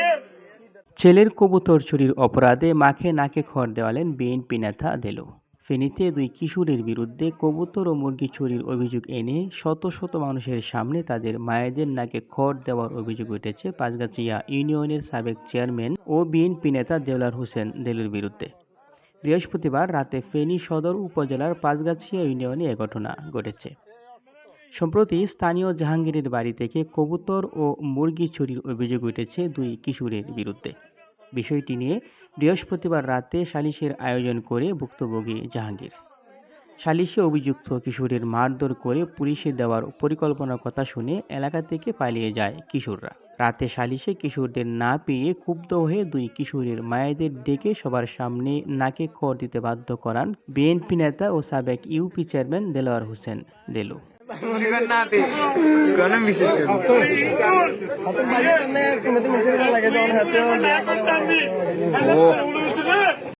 এর? ছেলের কবুতর চুরির অপরাধে মাকে নাকে খড় দেওয়ালেন বিএনপি নেতা দেলো। ফেনীতে দুই কিশোরের বিরুদ্ধে কবুতর ও মুরগি চুরির অভিযোগ এনে শত শত মানুষের সামনে তাদের মায়েদের নাকে খড় দেওয়ার অভিযোগ উঠেছে পাঁচগাছিয়া ইউনিয়নের সাবেক চেয়ারম্যান ও বিএনপি নেতা দেওলার হোসেন দেলুর বিরুদ্ধে। বৃহস্পতিবার রাতে ফেনী সদর উপজেলার পাঁচগাছিয়া ইউনিয়নে এ ঘটনা ঘটেছে। সম্প্রতি স্থানীয় জাহাঙ্গীরের বাড়ি থেকে কবুতর ও মুরগি চুরির অভিযোগ উঠেছে দুই কিশোরের বিরুদ্ধে। বিষয়টি নিয়ে বৃহস্পতিবার রাতে সালিশের আয়োজন করে ভুক্তভোগী জাহাঙ্গীর। সালিশে অভিযুক্ত কিশোরের মারধর করে পুলিশে দেওয়ার পরিকল্পনার কথা শুনে এলাকা থেকে পালিয়ে যায় কিশোররা। রাতে সালিশে কিশোরদের না পেয়ে ক্ষুব্ধ হয়ে দুই কিশোরের মায়েদের ডেকে সবার সামনে নাকে খড় দিতে বাধ্য করান বিএনপি নেতা ও সাবেক ইউপি চেয়ারম্যান দেলোয়ার হোসেন দেলু। মনিবার না পেয়ে কোনো বিশেষ করে ও